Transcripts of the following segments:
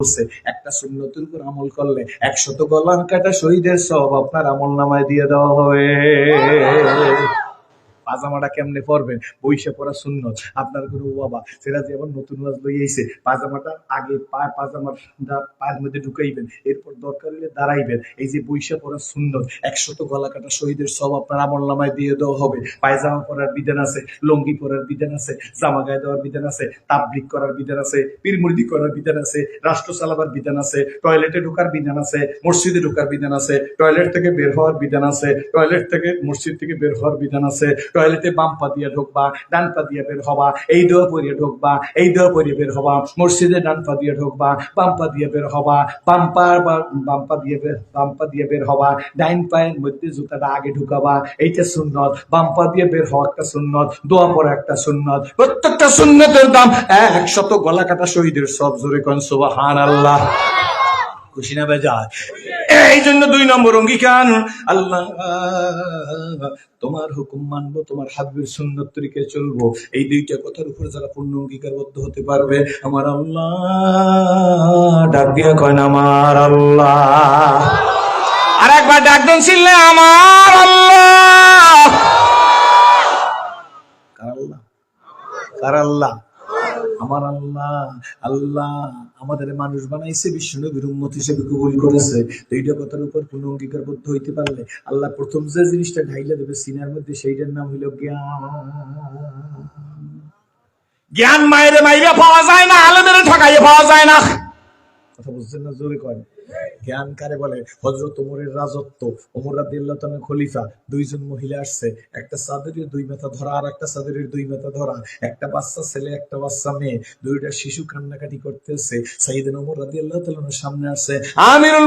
বলছে, একটা সুন্নতির উপর আমল করলে একশত গলান কাটা শহীদের সব আপনার আমল নামায় দিয়ে দেওয়া হবে। পাজামাটা কেমনে পরবেন বইসে পড়া সুন্নত আপনার কোনো বাবা সেটা যে আবার নতুন ওয়াজ লই আইছে পাজামাটা আগে পা পাজামার পায়ের মধ্যে ঢুকাইবেন এরপর দরকার হলে দাঁড়াইবেন এই যে বইসে পড়া সুন্নত একশত গলা কাটা শহীদের সব আপনার আমল নামায় দিয়ে দেওয়া হবে পায়জামা পরার বিধান আছে লঙ্গি পরার বিধান আছে জামা গায়ে দেওয়ার বিধান আছে তাবলিক করার বিধান আছে পীরমুরিদি করার বিধান আছে রাষ্ট্র চালাবার বিধান আছে টয়লেটে ঢোকার বিধান আছে মসজিদে ঢোকার বিধান আছে টয়লেট থেকে বের হওয়ার বিধান আছে টয়লেট থেকে মসজিদ থেকে বের হওয়ার বিধান আছে টয়লেটে বাম পা দিয়ে ঢুকবা, ডান পা দিয়ে বের হবা, এই দেওয়া পরিয়ে ঢুকবা, এই দেওয়া পরিয়ে বের হবা, মসজিদে ডান পা দিয়ে ঢুকবা, বাম পা দিয়ে বের হবা, বাম পা বাম পা দিয়ে বাম পা দিয়ে বের হবা, ডাইন পায়ের মধ্যে জুতাটা আগে ঢুকাবা, এইটা সুন্নত, বাম পা দিয়ে বের হওয়া একটা সুন্নত, দোয়া পড়া একটা সুন্নত, প্রত্যেকটা সুন্নতের দাম একশত গলা কাটা শহীদের সব জোরে কন সুবহান আল্লাহ খুশি না বেজার এই জন্য দুই নম্বর অঙ্গীকার আল্লাহ, তোমার হুকুম মানবো, তোমার হাবিবের সুন্নত তরিকায় চলবো। এই দুইটা কথার উপর যারা পূর্ণ অঙ্গীকারবদ্ধ হতে পারবে, আমার আল্লাহ ডাক দিয়া কয় না, আমার আল্লাহ। আর একবার ডাক দেন আমার আল্লাহ। কার আল্লাহ? কার আল্লাহ? আমার আল্লাহ আল্লাহ আমাদের মানুষ বানাইছে বিশ্ব নবীর উন্মত হিসেবে কবুল করেছে। তো এইটা কথার উপর কোন অঙ্গীকারবদ্ধ হইতে পারলে আল্লাহ প্রথম যে জিনিসটা ঢাইলে দেবে সিনার মধ্যে, সেইটার নাম হইল জ্ঞান। জ্ঞান মায়েরে মাইরে পাওয়া যায় না, আলেমের ঠকাইয়ে পাওয়া যায় না। কথা বুঝছেন না? জোরে কয়। বলে হজরত রাজত্ব খলিফা, দুইজন মহিলা আসছে। একটা দুই মাথা ধরা আর একটা দুই মাথা ধরা। একটা বাচ্চা ছেলে, একটা বাচ্চা মেয়ে। দুইটা শিশু কান্নাকাটি করতেছে। সামনে আসছে। আমিরুল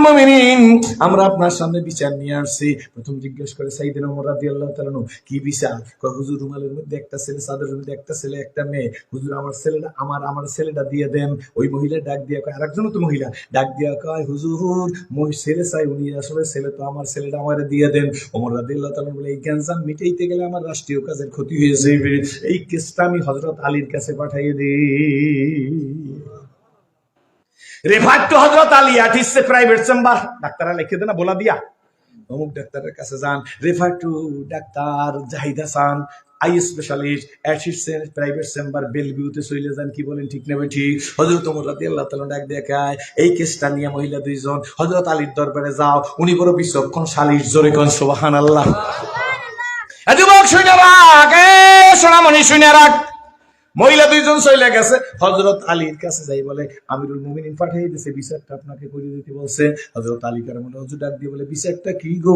আমরা আপনার সামনে বিচার নিয়ে আসছি। প্রথম জিজ্ঞেস করে কি বিচার? হুজুর, রুমালের মধ্যে একটা ছেলে মধ্যে একটা ছেলে, একটা মেয়ে। হুজুর, আমার ছেলেটা, আমার আমার ছেলেটা দিয়ে দেন। ওই মহিলা ডাক দিয়ে কয় আরেকজন তো মহিলা? ডাক দিয়া কয়, হুজুর মই ছেলে চাই, উনি আসলে ছেলে, তো আমার ছেলেটা আমারে দিয়ে দেন। ওমর রাদিল্লাহ তাআলা বলে, এই ক্যান্সার মিটাইতে গেলে আমার রাষ্ট্রীয় কাজের ক্ষতি হয়ে যাবে এই কেসটা আমি হজরত আলীর কাছে পাঠাইয়ে দিই। রেফার টু হজরত আলী হিজ প্রাইভেট চেম্বার ডাক্তাররা লিখে দেনা বলা দিয়া। অমুক ডাক্তারের কাছে যান refer to doctor Zahid Hasan eye specialist assistant private chamber বেলভিউতে চলে যান কি বলেন ঠিক নেবে ঠিক হজরত ওমর রাদিয়াল্লাহু তাআলা ডাক দেখায় এই কেসটা নিয়ে মহিলা দুইজন হযরত আলীর দরবারে যাও উনি বড় বিচক্ষণ সালিশ জোরে কোন সুবহানাল্লাহ। এ যুবক শুনে রাখ সোনামণি শুনে রাখ। মহিলা দুইজন চলে গেছে। হজরত আলীর কাছে যাই বলে আমিরুল মুমিনিন পাঠিয়ে দিয়েছে বিচারটা আপনাকে করে দিতে বলছে। হজরত আলী কার মনে হজুর ডাক দিয়ে বলে বিচারটা কি গো?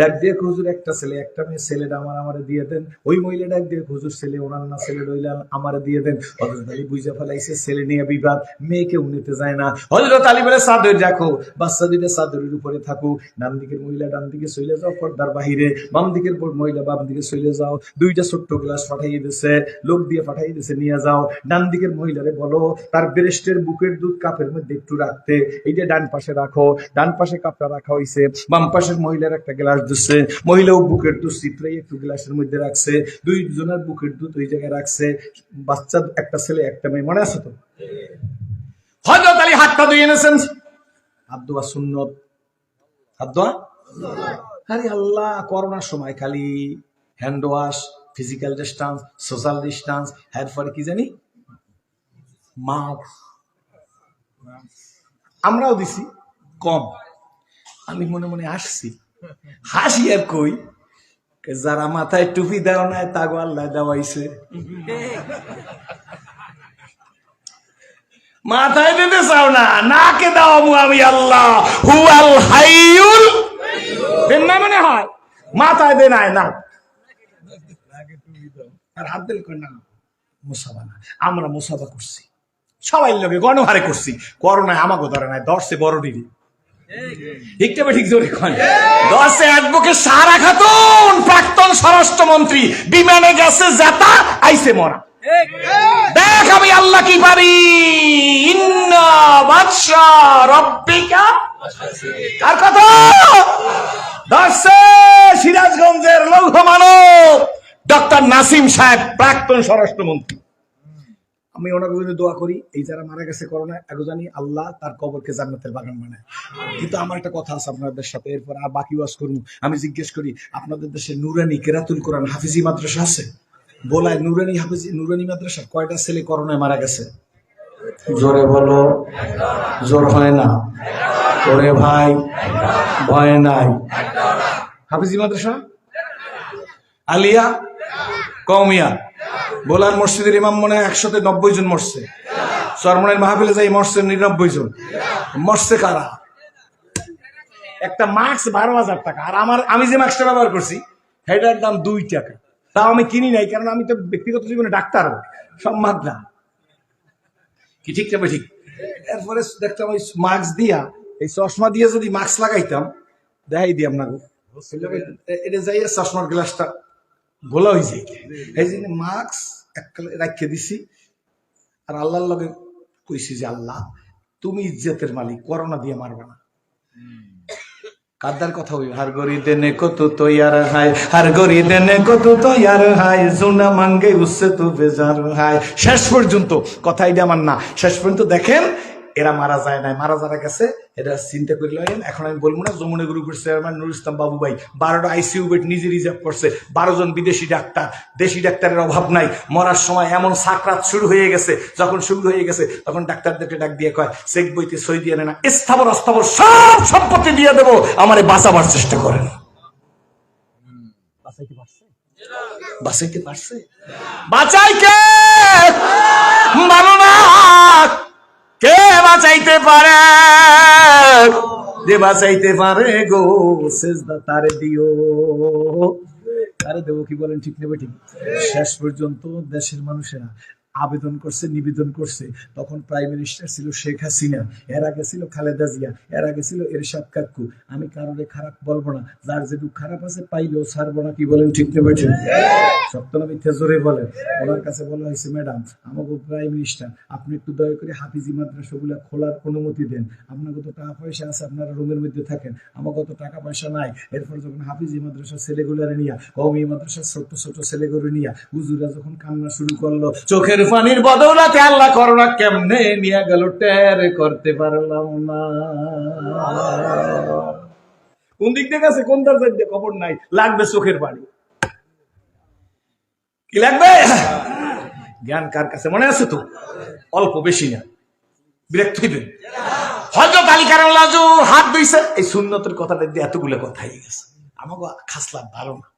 ডাক দিয়ে কয়, একটা ছেলে একটা মেয়ে ছেলেটা আমার আমারে দিয়ে দেন। ওই মহিলা ডাক দিয়ে কয়, ছেলে ওনার না ছেলে রইলে আমারে দিয়ে দেন। হজরত আলী বুঝে ফেলাইছে ছেলে নিয়ে বিবাদ মেয়েকে উনিতে যায় না। হজরত আলী বলে চাদর রাখো বাচ্চা দুইটা চাদরের উপরে থাকুক ডান দিকের মহিলা ডান দিকে চলে যাও পর্দার বাহিরে। বাম দিকের মহিলা বাম দিকে চলে যাও। দুইটা ছোট্ট গ্লাস পাঠাইয়ে দিছে। লোক দিয়ে পাঠাই দিছে, নিয়ে যাও। ডান দিকের মহিলারে বলো, তার ব্রেস্টের বুকের দুধ কাপের মধ্যে একটু রাখতে। এইটা ডান পাশে রাখো। ডান পাশে কাপটা রাখা হয়েছে বাম পাশের মহিলার একটা গ্লাস দিচ্ছে মহিলাও বুকের দুধ চিত্রাই একটু গ্লাসের মধ্যে রাখছে। দুই জনের বুকের দুধ ওই জায়গায় রাখছে। বাচ্চা, একটা ছেলে, একটা মেয়ে, মনে আছে তো? হজরত আলী হাতটা ধুয়ে এনেছেন। ধোয়া সুন্নত। ধোয়া? আরে আল্লাহ, করোনার সময় খালি hand wash physical distance social distance হ্যার পরে কি জানি? মাস্ক আমরাও দিছি, কম। আমি মনে মনে আসছি হাসি আর কই? যারা মাথায় টুপি দেওয়া নাই, তাগো আল্লাহ দেওয়াইছে। মাথায় দিতে চাও না, নাকে দাও আমি আল্লাহ। হুয়াল হাইয়ুল দেন না মনে হয়? মাথায় দে নাই, না। আর হাত দিল কই না মুসাফা না, আমরা মুসাফা করছি। সবাই লোকে গণহারে করছি। করোনায় আমাকে ধরে নাই দশে বড় ঠিকটা ঠিক জোরে দশে সারা খাতুন, প্রাক্তন বিমানে গেছে আইসে মরা। দেখ আমি আল্লাহ কি পারি। ইন্না বাদশা রব্বিকা। কার কথা? দর্শে সিরাজগঞ্জের লৌহ মানব। ডক্টর নাসিম সাহেব প্রাক্তন স্বরাষ্ট্রমন্ত্রী। আমি ওনাকে জন্য দোয়া করি এই যারা মারা গেছে করোনা এগো জানি আল্লাহ তার কবরকে জান্নাতের বাগান বানায়। কিন্তু আমার একটা কথা আছে আপনাদের সাথে এরপর আর বাকি ওয়াজ করব। আমি জিজ্ঞেস করি আপনাদের দেশে নুরানি কেরাতুল কোরআন হাফিজি মাদ্রাসা আছে? বলায় নুরানি হাফিজি নুরানি মাদ্রাসা কয়টা ছেলে করোনায় মারা গেছে? জোরে বলো। জোর হয় না? ওরে ভাই ভয় নাই। হাফিজি মাদ্রাসা? আলিয়া? কৌমিয়া বোলার মসজিদের ইমাম মনে হয় একশোতে নব্বই জন মরছে। সরমনের মাহফিলে যাই মরছে নিরানব্বই জন। মরছে কারা? একটা মাস্ক বারো হাজার টাকা। আর আমার আমি যে মাস্কটা ব্যবহার করছি সেটার দাম দুই টাকা। তাও আমি কিনি নাই কারণ আমি তো ব্যক্তিগত জীবনে ডাক্তার। সব না। কি ঠিক না ঠিক এরপরে দেখতাম ওই মাস্ক দিয়া এই চশমা দিয়ে যদি মাস্ক লাগাইতাম দেখাই দিই আপনার এটা যাই চশমার গ্লাসটা গোলা হয়ে যায়। এই জন্য মাস্ক এককালে রাখিয়ে দিছি। আর আল্লাহর লগে কইছি যে আল্লাহ তুমি ইজ্জতের মালিক করোনা দিয়ে মারবে না। কাদ্দার কথা হই হার গরি দেনে কত তো ইয়ার হায় হার গরি দেনে কত তো ইয়ার হায় জুনা মাঙ্গে উসে তো বেজার হায়। শেষ পর্যন্ত কথা এটা আমার না শেষ পর্যন্ত দেখেন এরা মারা যায় নাই। মারা যারা গেছে, এটা চিন্তা করে লাগেন এখন আমি বলব না, যমুনা গ্রুপের চেয়ারম্যান নুর ইসলাম বাবু ভাই, বারোটা আইসিইউ বেড নিজে রিজার্ভ করছে। বারো জন বিদেশি ডাক্তার, দেশি ডাক্তারের অভাব নাই। মরার সময় এমন সাকরাত শুরু হয়ে গেছে, যখন শুরু হয়ে গেছে, তখন ডাক্তারদেরকে ডাক দিয়ে কয়, চেক বইতে সই দিয়ে না, স্থাবর, অস্থাবর, সব সম্পত্তি দিয়ে দেবো। আমারে বাঁচাবার চেষ্টা করেন। বাঁচাইতে পারছে? বাঁচাইতে পারছে? বাঁচাই ভালো না। কে বাঁচাইতে পারে? যে বাঁচাইতে পারে গো, সেজদা তারে দিও। তারে দেবো কি বলেন ঠিক নেবে ঠিক? শেষ পর্যন্ত দেশের মানুষেরা আবেদন করছে, নিবেদন করছে। তখন প্রাইম মিনিস্টার ছিল শেখ হাসিনা, এর আগে ছিল খালেদা জিয়া, এর আগে ছিল এরশাদ কাকু। আমি কারোরে খারাপ বলব না, যার যেটুকু খারাপ আছে পাইলেও ছাড়বো না, কি বলেন ঠিক নেবে ঠিক সত্য না মিথ্যা জোরে বলেন, ওনার কাছে বলা হয়েছে, ম্যাডাম আমাকে প্রাইম মিনিস্টার আপনি একটু দয়া করে হাফিজি মাদ্রাসাগুলো খোলার অনুমতি দেন। আপনার কত টাকা পয়সা আছে, আপনারা রুমের মধ্যে থাকেন। আমার কত টাকা পয়সা নাই। এরপর যখন হাফিজি মাদ্রাসার ছেলেগুলারে নিয়া কৌমি মাদ্রাসার ছোট্ট ছোট ছেলেগুলো নিয়া হুজুরা যখন কান্না শুরু করল, চোখের পানির বদৌলাতে আল্লাহ করোনা কেমনে নিয়ে গেল টের করতে পারলাম না। কোন দিক থেকে আছে কোন তার দিয়ে? খবর নাই। লাগবে চোখের পানি। কি লাগবে? জ্ঞান কার কাছে? মনে আছে তো? অল্প বেশি না। বিরক্ত হইবেন হজরত আলী কারণ লাজু হাত ধুইছে। এই সুন্নতের কথাটা দিয়ে এতগুলো কথাই গেছে। আমাকে খাসলা ভালো না।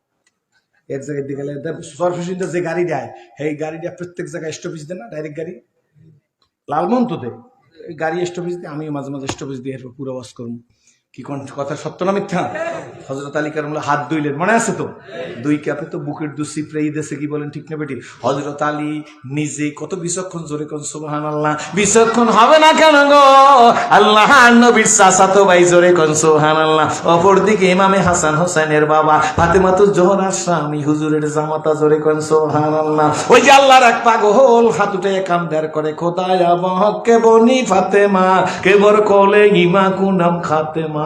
এর জায়গায় দিকে সরফিসিনটা যে গাড়ি দেয়, সেই গাড়িটা প্রত্যেক জায়গায় স্টপেজ দেয় না ডাইরেক্ট গাড়ি। লালমন্ত দেয় গাড়ি স্টপেজ দিয়ে আমি মাঝে মাঝে স্টপেজ দিয়ে পুরো ওয়াশ করব। কি কোন কথা সত্য না মিথ্যা? হজরত আলী কারণ হাত ধুইলেন, মনে আছে তো? দুই ক্যাপে তো বুকের দু সিপ্রে দেশে কি বলেন, ঠিক না বেটি? হজরত আলী নিজে কত বিচক্ষণ, জোরে কোন সুবহান আল্লাহ বিচক্ষণ হবে না কেন গো? আল্লাহ নবীর চাচাতো ভাই, জোরে কোন সুবহান আল্লাহ অপর দিকে ইমামে হাসান হোসেনের বাবা ফাতেমাতু জোহরার স্বামী, হুজুরের জামাতা, জোরে কোন সুবহান আল্লাহ ওই যে আল্লাহর এক পাগল হাত উঠে কাম বের করে, খোদায়া বহকে বনি ফাতেমা কেবর কোলে ইমা কুনাম খাতেমা।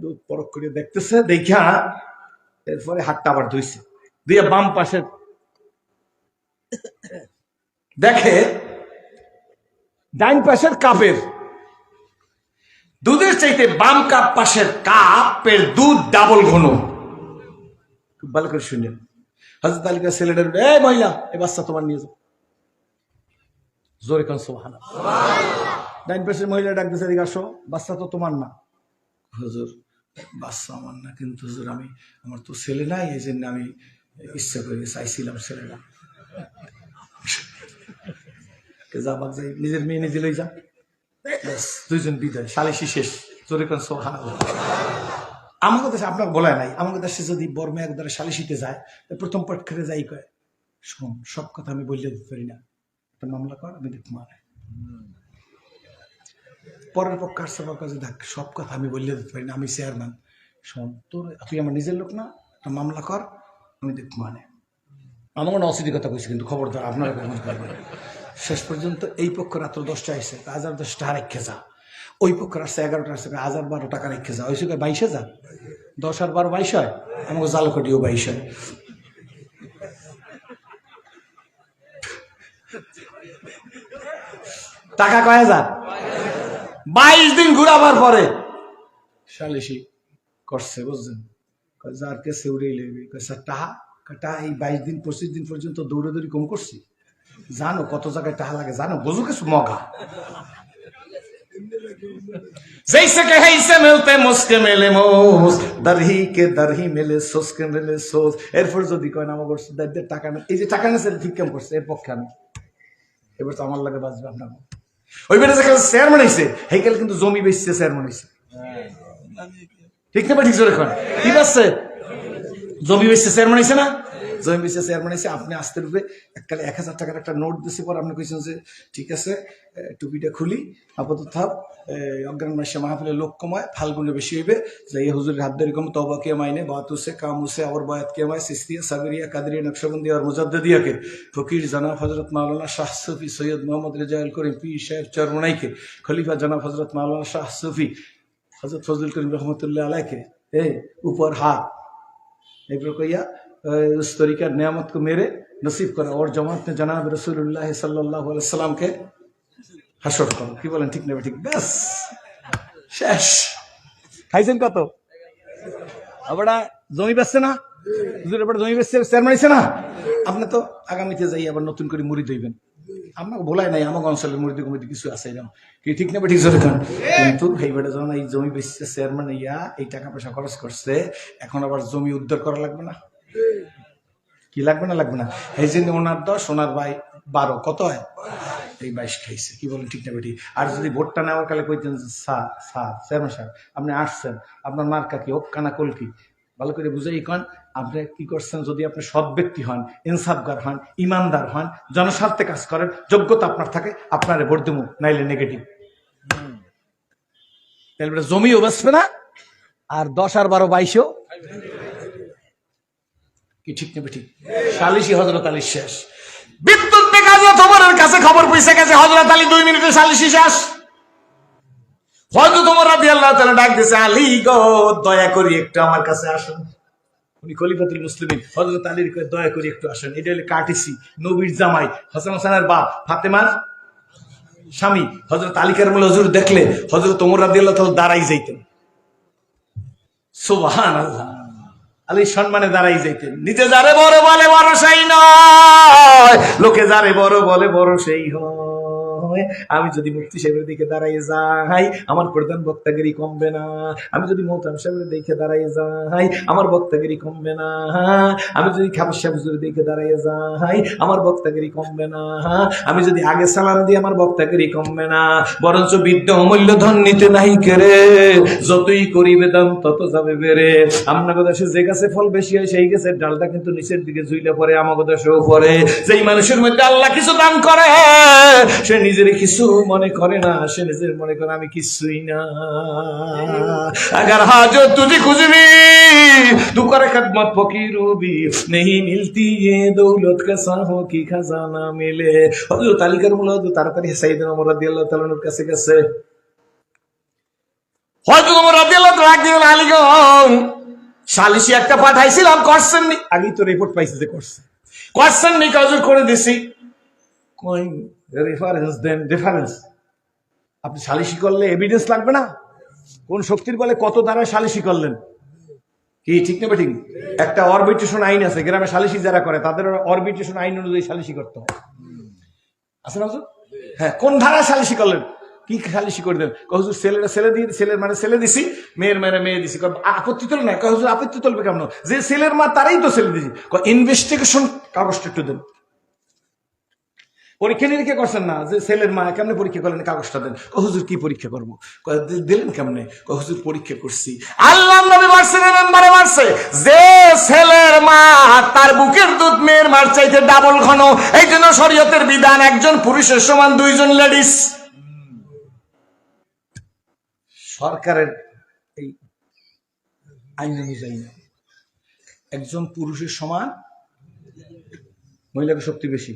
দুধ পরক করে দেখতেছে দেখা এরপরে হাতটা আবার ধুইছে। দিয়ে বাম পাশের দেখে ডাইন পাশের কাপের দুধের চাইতে বাম কাপ পাশের কাপের দুধ ডাবল ঘন। খুব ভালো করে শুনলেন হজরত আলীকা ছেলেটার এ মহিলা এ বাচ্চা তোমার নিয়ে যাও। জোরে কান সোহানা ডাইন পাশের মহিলা ডাক দিছে এদিকে আসো বাচ্চা তো তোমার না। হুজুর, বাচ্চা আমার না, কিন্তু হুজুর আমি, আমার তো ছেলে নাই, এই জন্য আমি ইচ্ছা করে চাইছিলাম ছেলেটা। কে যা যাই, নিজের মেয়ে নিজে লই যা। দুইজন বিদায়, সালিশি শেষ। জোরে কান সোহানা আমাকে দেশে আপনার বলায় নাই আমাকে দেশে যদি বর্মে একদারে সালিশিতে যায় প্রথম খেলে যাই কয়, শোন, সব কথা আমি বললে দিতে পারি না। একটা মামলা কর, আমি দেখব পরের পক্ষ আসছে কাছে দেখ, সব কথা আমি বললে দিতে পারি না। আমি চেয়ারম্যান শোন, তোর, তুই আমার নিজের লোক না, একটা মামলা কর, আমি দেখব মানে। আমার কোনো অসিটি কথা কইছি কিন্তু খবরদার, আপনারা কখন পারবেন না। শেষ পর্যন্ত এই পক্ষ রাত্র দশটা আইসে হাজার দশটা রেখে যা। ওই পক্ষ আসছে এগারোটা আসছে হাজার বারো টাকা রেখে যা। ওই সঙ্গে বাইশ হাজার দশ আর বারো বাইশ হয়? আমাকে জালকটিও বাইশ হয়। টাকা কয় হাজার? বাইশ দিন ঘুরাবার পরে সালিশি করছে বুঝছেন কয় যার কেসে উড়েই লেবে কয় স্যার টাহা কয়, টাহা এই বাইশ দিন পঁচিশ দিন পর্যন্ত দৌড়াদৌড়ি কম করছি জানো কত জায়গায় টাহা লাগে জানো বুঝো কিছু মগা जैसे के है इसे मिलते मुस्के মেলে মোস দরহি কে দরহি মেলে সোসকে মেলে সোস এরপর যদি কয় না আমার দায়িত্বের টাকা নেই এই যে টাকা নেছে ঠিক কাম করছে এর পক্ষে আমি এবার তো আমার লাগে বাঁচবে আপনার ওই বেটা যে চেয়ারম্যান হয়েছে হেকেল কিন্তু জমি বেচছে চেয়ারম্যান হয়েছে ঠিক না ঠিক জোরে খান ঠিক আছে জমি বেচছে চেয়ারম্যান হয়েছে না? জহির বিসিএস চেয়ারম্যান এসে আপনি আসতে রূপে এককালে এক হাজার টাকার একটা নোট দিছে পর আপনি কইছেন যে, ঠিক আছে টুপিটা খুলি, আপাতত থাক অজ্ঞান মাসে মাহফিলের লোক কমায়, ফাল্গুনে বেশি হইবে। যে এই হুজুরের হাত ধরে কম তবা কে মাইনে বাতুসে কামুসে আবার বয়াত কে মায়, সিস্তিয়া সাগরিয়া কাদরিয়া, নকশবন্দি, আর মুজাদ্দিয়াকে ফকির জানা ফজরত মাওলানা শাহ সফি সৈয়দ মোহাম্মদ রেজায়ুল করিম পি সাহেব চরমনাইকে, খলিফা জানা ফজরত মাওলানা শাহ সফি হজরত ফজল করিম রহমতুল্লাহ আলাইকে, এ, উপর হাত। এই কইয়া আহ, উস তরিকার নিয়ামতকে মেরে নসিব করা ওর জমাত ने जनाब रसूलुल्लाह सल्लल्लाहु अलैहि वसल्लम के হাসর করো কি বলেন ঠিক নেবে ঠিক ব্যাস শেষ খাইছেন কত আবারটা জমি বেচছে না হুজুর এবার জমি বেচছে চেয়ারম্যান হইছে না আপনি তো আগামীতে যাই আবার নতুন করে মুড়ি দইবেন আমাকে বলাই নাই আমাকে অঞ্চলের মুড়িদি কমিটি কিছু আছে এরকম কি ঠিক নেবে ঠিক জোরে খান কিন্তু এই বেটা যখন এই জমি বেচছে চেয়ারম্যান ইয়া এই টাকা পয়সা খরচ করছে এখন আবার জমি উদ্ধার করা লাগবে না কি লাগবে না লাগবে না? এই জন্য ওনার দশ, ওনার ভাই বারো, কত হয়? এই বাইশ খাইছে, কি বলেন ঠিক না বেটি? আর যদি ভোটটা নেওয়ার কালে কইতেন স্যার স্যার আপনি আসছেন, আপনার মার্কা কি ওক কানা কলকি ভালো করে বুঝাই কন, আপনি কি করছেন? যদি আপনি সৎ ব্যক্তি হন, ইনসাফগার হন, ইমানদার হন, জনস্বার্থে কাজ করেন, যোগ্যতা আপনার থাকে, আপনারে ভোট দেবো নাইলে নেগেটিভ তাহলে জমিও বাঁচবে না, আর দশ আর বারো বাইশও? কি ঠিক ঠিক। সালিশি হজরত আলী শেষ। বিদ্যুৎ কাছে খবর পয়সা গেছে হজরত আলী দুই মিনিটে সালিশি শেষ। আল্লাহ তালা ডাক দিছে আলী দয়া করি একটু আমার কাছে আসুন। উনি খলিফাতুল মুসলিমিন হজরত আলীর দয়া করি একটু আসেন। এটা হলে কাটিসি নবীর জামাই, হাসান হাসানের বাপ, ফাতেমার স্বামী। হজরত আলী কারমুল হজুর দেখলে হজরত ওমর রাদি আল্লাহ তালা দাঁড়াই যাইতেন। সুবাহান আলী সম্মানে দাঁড়াই যাইতেন। নিজে যারে বড় বলে বড় সেই নয়, লোকে যারে বড় বলে বড় সেই হয়। আমি যদি মুক্তি সাহেবের দিকে দাঁড়াই যাই, আমার প্রধান বক্তাগিরি কমবে না। আমি যদি মোহতাম সাহেবের দিকে দাঁড়াই যাই, আমার বক্তাগিরি কমবে না। আমি যদি খাবার সাহেবের দিকে দাঁড়াই যাই, আমার বক্তাগিরি কমবে না। আমি যদি আগে সালাম দিই, আমার বক্তাগিরি কমবে না। বরঞ্চ বিদ্য অমূল্য ধন নিতে নাই কেরে যতই করিবে দাম, তত যাবে বেড়ে। আপনার দেশে যে গাছে ফল বেশি হয়, সেই গাছের ডালটা কিন্তু নিচের দিকে ঝুইলে পরে আমাকে দেশেও পরে যেই মানুষের মধ্যে আল্লাহ কিছু দান করে, সে নিজের কিছু মনে করে না, সে নিজের মনে করে, আমি কিছুই না। আগার হাজত তুই খুঁজবি তু করে খদমত ফকির রবি নেই মিলতি এ দৌলত কা সাহো কি খাজানা মেলে। হজরত আলী কারমুল্লাহ তাড়াতাড়ি সাইদিন ওমর রাদিয়াল্লাহু তাআলার কাছে গেছে। হজরত ওমর রাদিয়াল্লাহু তাআলা দিলেন আলী গো সালিসি একটা পাঠাইছিলাম করছেন নি আগে তো রিপোর্ট পাইছে যে করছে। করছেন নি কাজু করে দিছি। কই রেফারেন্স দেন রেফারেন্স আপনি সালিশি করলে এভিডেন্স লাগবে না? কোন শক্তির বলে কত দ্বারা সালিশি করলেন? কি, ঠিক নেবে ঠিক একটা অরবিটেশন আইন আছে, গ্রামে সালিশি যারা করে, তাদের অরবিটেশন আইন অনুযায়ী সালিশি করতে হয়। আছে না হ্যাঁ কোন ধারা সালিশি করলেন? কি সালিশি করে দেন কয়, হুজুর, ছেলেরা, ছেলে দিয়ে ছেলের মানে ছেলে দিছি, মেয়ের মেয়েরা মেয়ে দিছি। আপত্তি তুলে না। কয়, হুজুর, আপত্তি তুলবে কেমন? যে ছেলের মা, তারাই তো ছেলে দিছি ইনভেস্টিগেশন কাগজটা একটু দেন। পরীক্ষা নিরীক্ষা করছেন না? যে ছেলের মা কেমনে পরীক্ষা করলেন? কাগজটা দেন। হুজুর, কি পরীক্ষা করব? দিলেন কেমনে? হুজুর, পরীক্ষা করছি। আল্লাহ নবী মারছেন মেম্বারে মারছে। যে ছেলের মা তার বুকের দুধ মেয়ের মার চাইতে ডাবল ঘন, এই জন্য শরীয়তের বিধান, একজন পুরুষের সমান দুইজন লেডিস। সরকারের এই আইন অনুযায়ী। একজন পুরুষের সমান মহিলাকে শক্তি বেশি।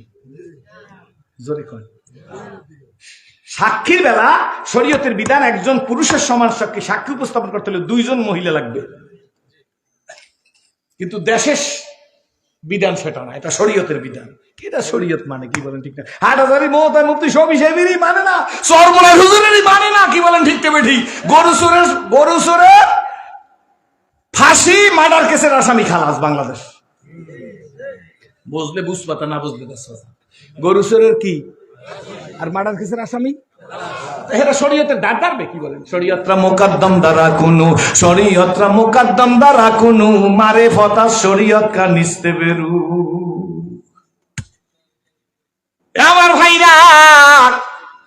সাক্ষীর বেলা শরীয়তের বিধান, একজন পুরুষের সমান সাক্ষী সাক্ষী উপস্থাপন করতে হলে দুইজন মহিলা লাগবে। কিন্তু দেশের বিধান সেটা না, এটা শরীয়তের বিধান। এটা শরীয়ত মানে কি বলেন ঠিক না? হাট হাজারি মমতার মুক্তি সব সাহেবেরই মানে না সরমলার হুজুরেরই মানে না, কি বলেন ঠিক তবে ঠিক। গরু সুরের গরু সুরের ফাঁসি, মার্ডার কেসের আসামি খালাস, বাংলাদেশ। বুঝলে বুঝপাতা না বুঝলে গরু চোরের কি? আর মার্ডার কেসের আসামি? এরা শরীয়তের দাঁড় দাঁড়বে কি বলেন। শরীয়তরা মোকাদ্দম দ্বারা কোনো শরীয়তরা মোকাদ্দম দ্বারা কোনো মারে ফতা শরীয়ত কা নিস্তে বেরু। আমার ভাইরা!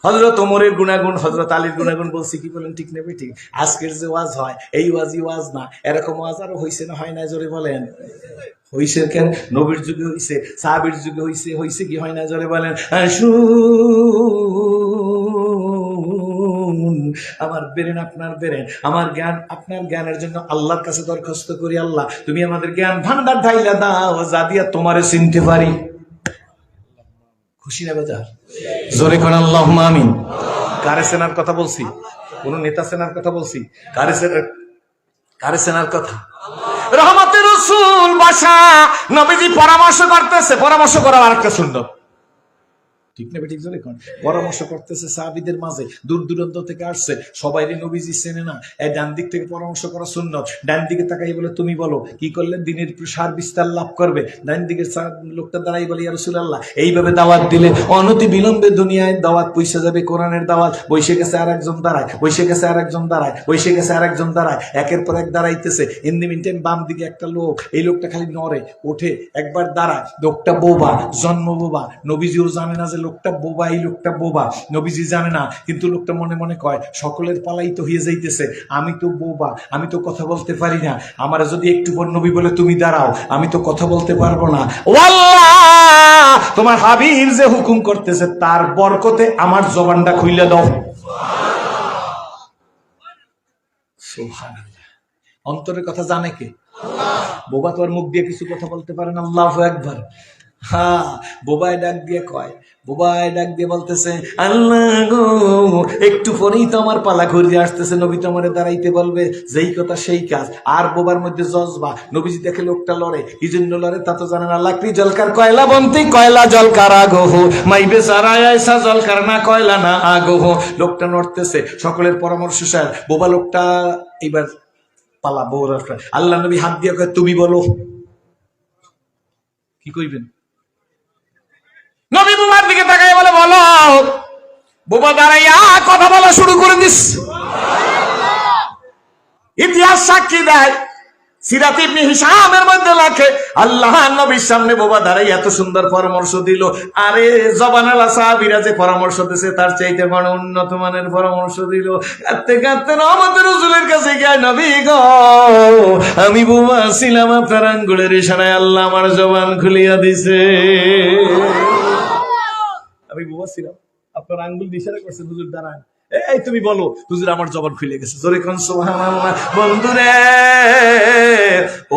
হজরত ওমরের গুণাগুণ হজরত আলীর গুণাগুণ বলছি, কি বলেন, ঠিক নেবে ঠিক। আজকের যে ওয়াজ হয়, এই ওয়াজই ওয়াজ না। এরকম ওয়াজ আরও হইছে না হয় না জোরে বলেন? হইছে কেন? নবীর যুগে হইছে, সাহাবির যুগে হইছে হইছে কি হয় না জোরে বলেন? আমার বেরেন আপনার বেরেন, আমার জ্ঞান আপনার জ্ঞানের জন্য আল্লাহর কাছে দরখাস্ত করি আল্লাহ। তুমি আমাদের জ্ঞান ভান্ডার ঢাইলা দাও, যা দিয়া তোমারে চিনতে পারি। খুশি না বেজার জোরে কোন আল্লাহ আমিন। কারে সেনার কথা বলছি? কোন নেতা সেনার কথা বলছি? কারে সেনার কারে সেনার কথা? রহমতের রসুল বাসা নবীজি পরামর্শ করতেছে পরামর্শ করা আর একটা সুন্দর। ঠিক না ঠিক জোরে পরামর্শ করতেছে সাহাবিদের মাঝে, দূর দূরান্ত থেকে আসছে। সবাই নবীজি চেনে না। এই ডান দিক থেকে পরামর্শ করা শূন্য ডান দিকে তাকাই বলে, তুমি বলো, কি করলে দিনের সার বিস্তার লাভ করবে? ডান দিকের সা- লোকটা দাঁড়াই বলে রসুল আল্লাহ এইভাবে দাওয়াত দিলে অনতি বিলম্বে দুনিয়ায় দাওয়াত পয়সা যাবে, কোরআনের দাওয়াত। বৈশে গেছে আর একজন দাঁড়ায়, বৈশে গেছে আর একজন দাঁড়ায়, বৈশে গেছে আর একজন দাঁড়ায়। একের পর এক দাঁড়াইতেছে। ইন দি বাম দিকে একটা লোক, এই লোকটা খালি নড়ে, ওঠে, একবার দাঁড়ায়। লোকটা বোবা, জন্ম বোবা। নবীজিও জানে না যে লোকটা বোবা, এই লোকটা বোবা। নবীজি জানে না, কিন্তু লোকটা মনে মনে কয়, সকলের পালাই তো হয়ে যাইতেছে, আমি তো বোবা, আমি তো কথা বলতে পারি না। আমার যদি একটু পর নবী বলে, তুমি দাঁড়াও, আমি তো কথা বলতে পারব না। তোমার হাবিব যে হুকুম করতেছে, তার বরকতে আমার জবানটা খুইলে দাও। অন্তরের কথা জানে কে? বোবা তো আর মুখ দিয়ে কিছু কথা বলতে পারে না, আল্লাহ একবার হ্যাঁ বোবায় ডাক দিয়ে কয়, বোবায় ডাক দিয়ে বলতেছে, আল্লাহ গো, একটু পরেই তো আমার পালা ঘুরিয়ে আসতেছে, নবী তো দাঁড়াইতে বলবে, যেই কথা সেই কাজ, আর বোবার মধ্যে জজবা, নবীজি দেখে লোকটা লড়ে কি জন্য লড়ে, তা তো জানে না, লাকড়ি জলকার কয়লা বন্তি, কয়লা জলকার আগহ মাইবে সারায় আয়সা জলকার না কয়লা না আগহ। লোকটা নড়তেছে, সকলের পরামর্শ স্যার, বোবা লোকটা এবার পালা বউর আল্লাহ নবী হাত দিয়ে তুমি বলো। কি কইবেন? নবী বুমার দিকে তাকাই বলে, বলো বোবা দাঁড়াইয়া কথা বলা শুরু করে দিস। ইতিহাস সাক্ষী দেয় মধ্যে আল্লাহ সামনে বোবা এত সুন্দর পরামর্শ আরে পরামর্শ দিছে, তার চাইতে উন্নত মানের পরামর্শ আমাদের কাছে নবী গো, আমি বোবা ছিলাম আপনার আঙ্গুলের ইশারায়, আল্লাহ আমার জবান খুলিয়া দিছে। আমি বোবা ছিলাম আপনার আঙ্গুল ইশারা করছে হুজুর দাঁড়ান। এই তুমি বলো, হুজুর, আমার জবান খুলে গেছে। জোরে সুবহানাল্লাহ। বন্ধুরে,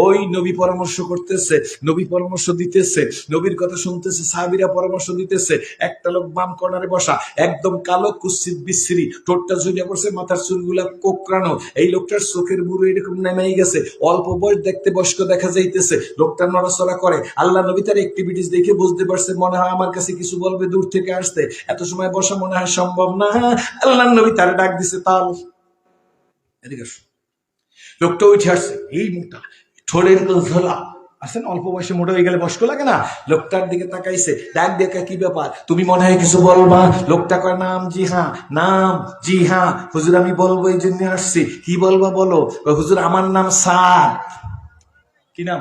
ওই নবী পরামর্শ করতেছে, নবী পরামর্শ দিতেছে, নবীর কথা শুনতেছে, সাহাবীরা পরামর্শ দিতেছে, একটা লোক বাম কর্নারে বসা, একদম কালো কুৎসিত বিশ্রী, ঠোঁটটা ঝুলিয়ে পড়ছে, মাথার চুলগুলা কোকড়ানো, এই লোকটার চোখের বুড়ো এরকম নেমেই গেছে, অল্প বয়স দেখতে বয়স্ক দেখা যাইতেছে, লোকটা নড়াচড়া করে, আল্লাহ নবী তার অ্যাক্টিভিটিস দেখে বুঝতে পারছে, মনে হয় আমার কাছে কিছু বলবে দূর থেকে আসতে, এত সময় বসা মনে হয় সম্ভব না, আল্লাহ নবী তার ডাক দিছে তাল এদিকে লোকটা উঠে আসছে, এই মোটা, ঠোঁটের ঝোলা। আসেন অল্প বয়সে মোটা হয়ে গেলে বয়স্ক লাগে না? লোকটার দিকে তাকাইছে, ডাক দেখে কি ব্যাপার? তুমি মনে হয় কিছু বলবা? লোকটা কয়, নাম জি হ্যাঁ নাম জি হ্যাঁ হুজুর, আমি বলব এই জন্য আসছি। কি বলবা বলো? হুজুর, আমার নাম সার কি নাম?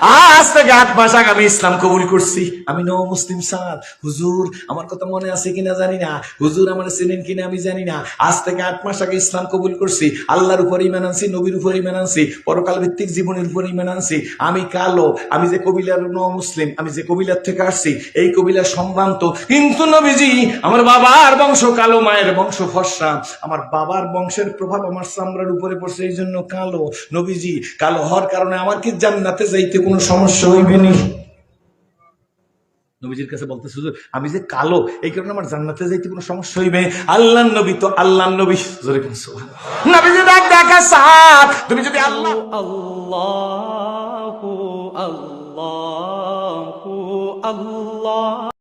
আজ থেকে আট মাস আগে আমি ইসলাম কবুল করছি। আমি মুসলিম স্যার হুজুর, আমার কথা মনে আছে কিনা জানি না। হুজুর আমার চিনেন কিনা আমি জানি না। আজ থেকে আট মাস আগে ইসলাম কবুল করছি। আল্লাহর আনছি, নবীর আনছি। পরকাল ভিত্তিক জীবনের আনছি। আমি কালো, আমি যে কবিলার ন মুসলিম, আমি যে কবিলার থেকে আসছি, এই কবিলার সম্ভ্রান্ত। কিন্তু নবীজি, আমার বাবার বংশ কালো, মায়ের বংশ ফর্সা। আমার বাবার বংশের প্রভাব আমার চামড়ার উপরে পড়ছে এই জন্য কালো। নবীজি, কালো হওয়ার কারণে আমার কি জান্নাতে যাইতে কোনো সমস্যা হইবে নি? নবীজির কাছে বলতে শুধু আমি যে কালো এই কারণে আমার জান্নাতে যাইতে কোনো সমস্যা হইবে আল্লাহ নবী তো আল্লাহ নবী। নবীজি ডাক দেখা সাত তুমি যদি আল্লাহ আল্লাহ আল্লাহ আল্লাহ